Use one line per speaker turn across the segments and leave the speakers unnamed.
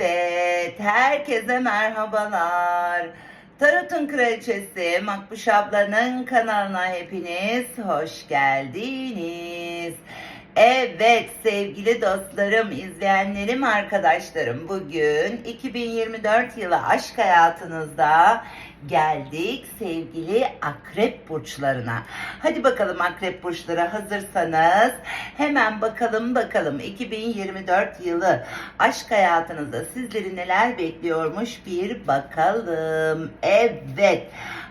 Evet, herkese merhabalar. Tarot'un kraliçesi Makbuş ablanın kanalına hepiniz hoş geldiniz. Evet sevgili dostlarım, izleyenlerim, arkadaşlarım bugün 2024 yılı aşk hayatınızda geldik sevgili akrep burçlarına. Hadi bakalım akrep burçları hazırsanız hemen bakalım bakalım 2024 yılı aşk hayatınızda sizleri neler bekliyormuş bir bakalım. Evet.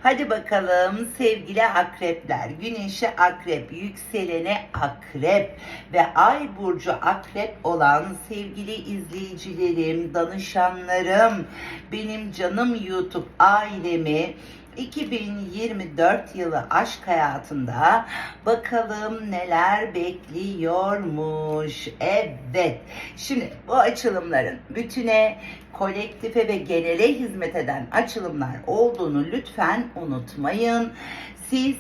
Hadi bakalım sevgili akrepler. Güneşi akrep, yükseleni akrep ve ay burcu akrep olan sevgili izleyicilerim, danışanlarım, benim canım YouTube ailemi 2024 yılı aşk hayatında bakalım neler bekliyormuş. Evet. Şimdi bu açılımların bütüne, kolektife ve genele hizmet eden açılımlar olduğunu lütfen unutmayın. Siz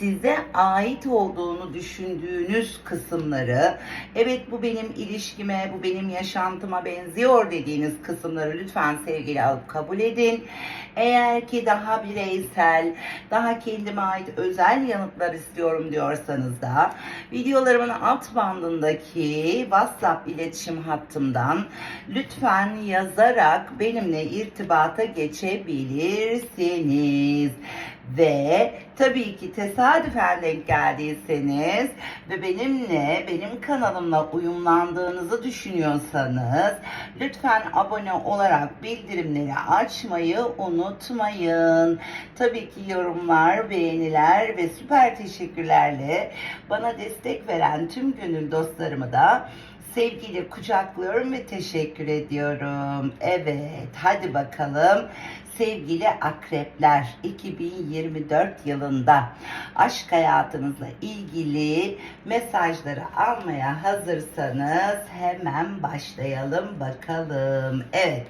size ait olduğunu düşündüğünüz kısımları, evet bu benim ilişkime, bu benim yaşantıma benziyor dediğiniz kısımları lütfen sevgili alıp kabul edin. Eğer ki daha bireysel, daha kendime ait özel yanıtlar istiyorum diyorsanız da videolarımın alt bandındaki WhatsApp iletişim hattımdan lütfen yazarak benimle irtibata geçebilirsiniz. Ve tabii ki tesadüfen denk geldiyseniz ve benimle, benim kanalımla uyumlandığınızı düşünüyorsanız lütfen abone olarak bildirimleri açmayı unutmayın. Tabii ki yorumlar, beğeniler ve süper teşekkürlerle bana destek veren tüm gönül dostlarımı da sevgiyle kucaklıyorum ve teşekkür ediyorum. Evet, hadi bakalım sevgili akrepler 2024 yılında aşk hayatınızla ilgili mesajları almaya hazırsanız hemen başlayalım bakalım. Evet.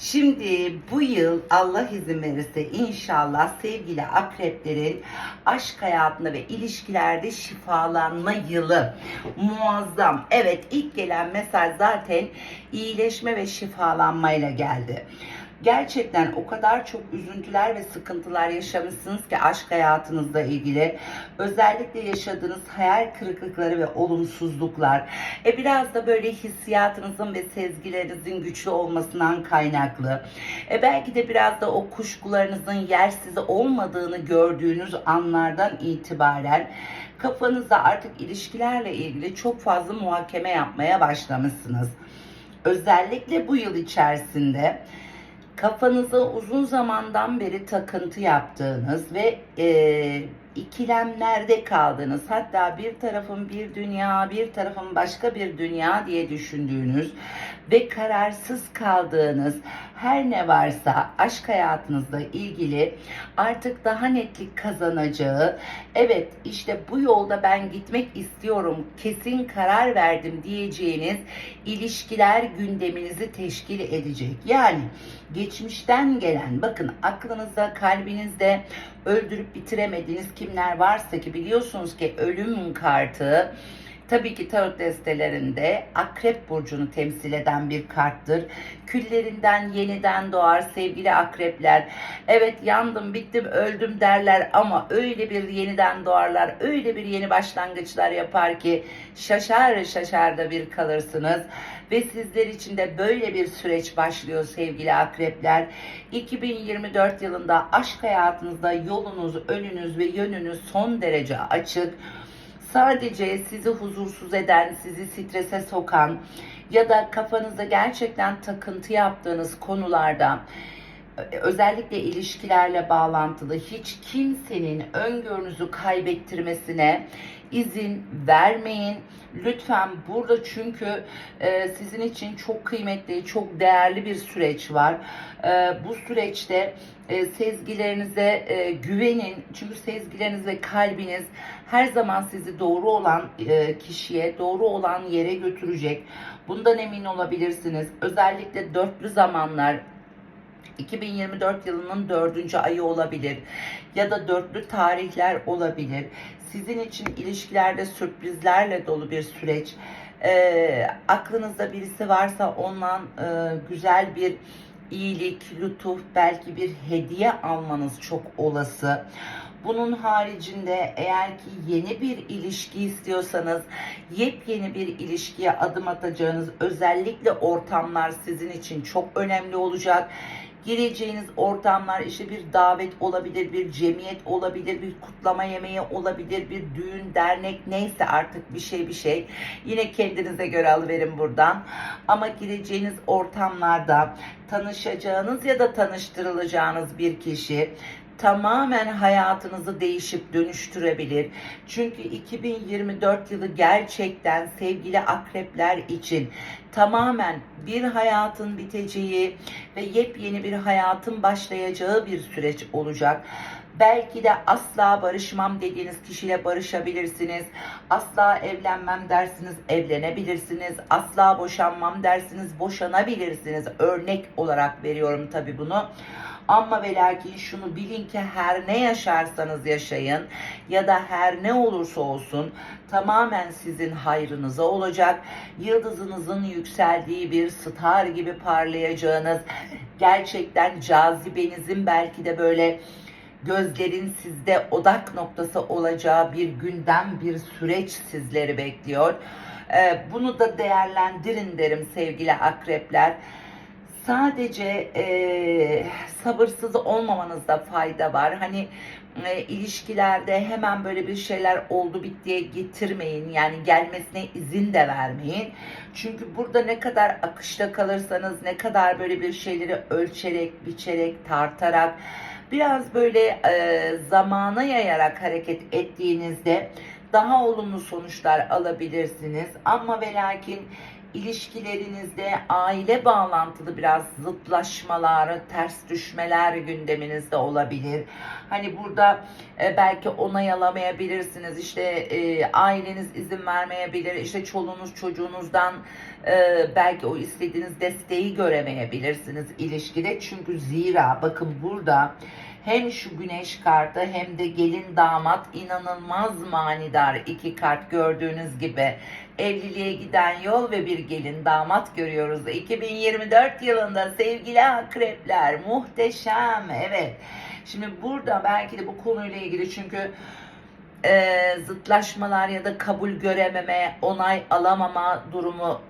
Şimdi bu yıl Allah izin verirse inşallah sevgili akreplerin aşk hayatında ve ilişkilerde şifalanma yılı. Muazzam. Evet ilk gelen mesaj zaten iyileşme ve şifalanmayla geldi. Gerçekten o kadar çok üzüntüler ve sıkıntılar yaşamışsınız ki aşk hayatınızla ilgili. Özellikle yaşadığınız hayal kırıklıkları ve olumsuzluklar. E biraz da böyle hissiyatınızın ve sezgilerinizin güçlü olmasından kaynaklı. E belki de biraz da o kuşkularınızın yersiz olmadığını gördüğünüz anlardan itibaren kafanızda artık ilişkilerle ilgili çok fazla muhakeme yapmaya başlamışsınız. Özellikle bu yıl içerisinde kafanıza uzun zamandan beri takıntı yaptığınız ve e, ikilemlerde kaldığınız hatta bir tarafın bir dünya bir tarafın başka bir dünya diye düşündüğünüz ve kararsız kaldığınız her ne varsa aşk hayatınızla ilgili artık daha netlik kazanacağı evet işte bu yolda ben gitmek istiyorum kesin karar verdim diyeceğiniz ilişkiler gündeminizi teşkil edecek. Yani geçmişten gelen bakın aklınızda kalbinizde öldürüp bitiremediğiniz kimler varsa ki biliyorsunuz ki ölüm kartı Tabii ki tarot destelerinde akrep burcunu temsil eden bir karttır. Küllerinden yeniden doğar sevgili akrepler. Evet yandım, bittim, öldüm derler ama öyle bir yeniden doğarlar, öyle bir yeni başlangıçlar yapar ki şaşar şaşar da bir kalırsınız. Ve sizler için de böyle bir süreç başlıyor sevgili akrepler. 2024 yılında aşk hayatınızda yolunuz, önünüz ve yönünüz son derece açık sadece sizi huzursuz eden, sizi strese sokan ya da kafanızda gerçekten takıntı yaptığınız konularda özellikle ilişkilerle bağlantılı hiç kimsenin öngörünüzü kaybettirmesine izin vermeyin. Lütfen burada çünkü e, sizin için çok kıymetli, çok değerli bir süreç var. E, bu süreçte e, sezgilerinize e, güvenin. Çünkü sezgileriniz ve kalbiniz her zaman sizi doğru olan e, kişiye, doğru olan yere götürecek. Bundan emin olabilirsiniz. Özellikle dörtlü zamanlar 2024 yılının dördüncü ayı olabilir ya da dörtlü tarihler olabilir. Sizin için ilişkilerde sürprizlerle dolu bir süreç e, aklınızda birisi varsa ondan e, güzel bir iyilik, lütuf, belki bir hediye almanız çok olası. Bunun haricinde eğer ki yeni bir ilişki istiyorsanız yepyeni bir ilişkiye adım atacağınız özellikle ortamlar sizin için çok önemli olacak. Gireceğiniz ortamlar işte bir davet olabilir, bir cemiyet olabilir, bir kutlama yemeği olabilir, bir düğün, dernek neyse artık bir şey bir şey. Yine kendinize göre alıverin buradan. Ama gireceğiniz ortamlarda tanışacağınız ya da tanıştırılacağınız bir kişi tamamen hayatınızı değişip dönüştürebilir. Çünkü 2024 yılı gerçekten sevgili akrepler için tamamen bir hayatın biteceği ve yepyeni bir hayatın başlayacağı bir süreç olacak. Belki de asla barışmam dediğiniz kişiyle barışabilirsiniz. Asla evlenmem dersiniz, evlenebilirsiniz. Asla boşanmam dersiniz, boşanabilirsiniz. Örnek olarak veriyorum tabii bunu. Ama ve lakin şunu bilin ki her ne yaşarsanız yaşayın ya da her ne olursa olsun tamamen sizin hayrınıza olacak. Yıldızınızın yükseldiği bir star gibi parlayacağınız, gerçekten cazibenizin belki de böyle gözlerin sizde odak noktası olacağı bir gündem, bir süreç sizleri bekliyor. Ee, bunu da değerlendirin derim sevgili akrepler. Sadece e, sabırsız olmamanızda fayda var. Hani e, ilişkilerde hemen böyle bir şeyler oldu bittiye getirmeyin. Yani gelmesine izin de vermeyin. Çünkü burada ne kadar akışta kalırsanız, ne kadar böyle bir şeyleri ölçerek, biçerek, tartarak, biraz böyle e, zamana yayarak hareket ettiğinizde daha olumlu sonuçlar alabilirsiniz. Ama ve lakin ilişkilerinizde aile bağlantılı biraz zıtlaşmalar, ters düşmeler gündeminizde olabilir. Hani burada e, belki onay alamayabilirsiniz. İşte e, aileniz izin vermeyebilir. İşte çoluğunuz çocuğunuzdan e, belki o istediğiniz desteği göremeyebilirsiniz ilişkide. Çünkü zira bakın burada hem şu güneş kartı hem de gelin damat inanılmaz manidar iki kart gördüğünüz gibi evliliğe giden yol ve bir gelin damat görüyoruz. 2024 yılında sevgili akrepler muhteşem evet. Şimdi burada belki de bu konuyla ilgili çünkü e, zıtlaşmalar ya da kabul görememe, onay alamama durumu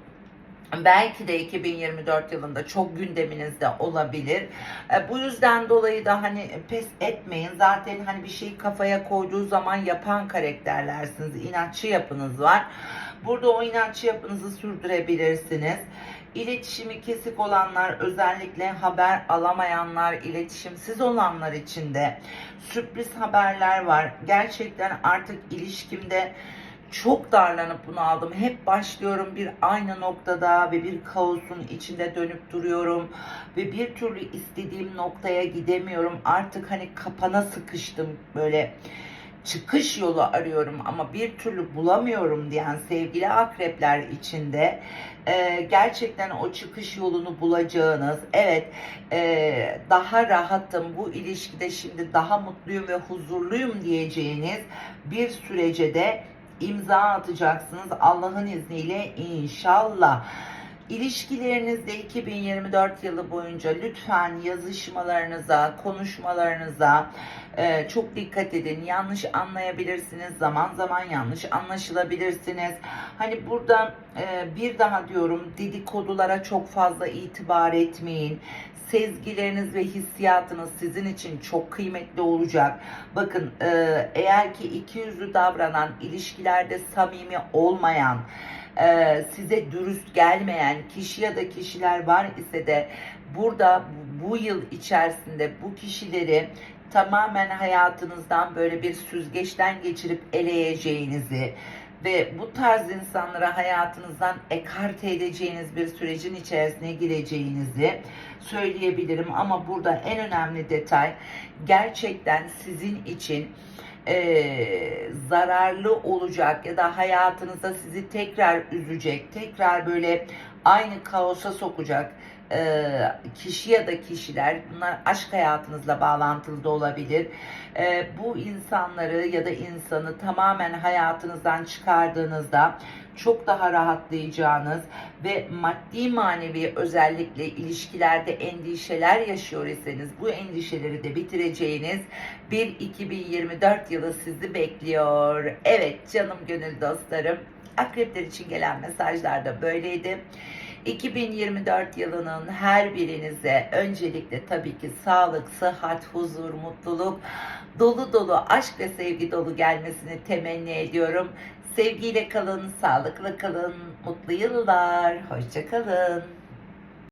belki de 2024 yılında çok gündeminizde olabilir. E, bu yüzden dolayı da hani pes etmeyin. Zaten hani bir şeyi kafaya koyduğu zaman yapan karakterlersiniz. İnatçı yapınız var. Burada o inatçı yapınızı sürdürebilirsiniz. İletişimi kesik olanlar, özellikle haber alamayanlar, iletişimsiz olanlar için de sürpriz haberler var. Gerçekten artık ilişkimde çok darlanıp bunu aldım. Hep başlıyorum bir aynı noktada ve bir kaosun içinde dönüp duruyorum ve bir türlü istediğim noktaya gidemiyorum. Artık hani kapana sıkıştım böyle çıkış yolu arıyorum ama bir türlü bulamıyorum diyen sevgili akrepler içinde e, gerçekten o çıkış yolunu bulacağınız evet e, daha rahatım bu ilişkide şimdi daha mutluyum ve huzurluyum diyeceğiniz bir sürece de imza atacaksınız Allah'ın izniyle inşallah. İlişkilerinizde 2024 yılı boyunca lütfen yazışmalarınıza, konuşmalarınıza e, çok dikkat edin. Yanlış anlayabilirsiniz. Zaman zaman yanlış anlaşılabilirsiniz. Hani burada e, bir daha diyorum dedikodulara çok fazla itibar etmeyin sezgileriniz ve hissiyatınız sizin için çok kıymetli olacak. Bakın e, eğer ki iki yüzlü davranan, ilişkilerde samimi olmayan, e, size dürüst gelmeyen kişi ya da kişiler var ise de burada bu yıl içerisinde bu kişileri tamamen hayatınızdan böyle bir süzgeçten geçirip eleyeceğinizi ve bu tarz insanlara hayatınızdan ekarte edeceğiniz bir sürecin içerisine gireceğinizi söyleyebilirim. Ama burada en önemli detay gerçekten sizin için e, zararlı olacak ya da hayatınızda sizi tekrar üzecek, tekrar böyle aynı kaosa sokacak e, kişi ya da kişiler bunlar aşk hayatınızla bağlantılı da olabilir. E, bu insanları ya da insanı tamamen hayatınızdan çıkardığınızda çok daha rahatlayacağınız ve maddi manevi özellikle ilişkilerde endişeler yaşıyor iseniz bu endişeleri de bitireceğiniz bir 2024 yılı sizi bekliyor. Evet canım gönül dostlarım akrepler için gelen mesajlar da böyleydi. 2024 yılının her birinize öncelikle tabii ki sağlık, sıhhat, huzur, mutluluk, dolu dolu aşk ve sevgi dolu gelmesini temenni ediyorum. Sevgiyle kalın, sağlıklı kalın, mutlu yıllar, hoşça kalın.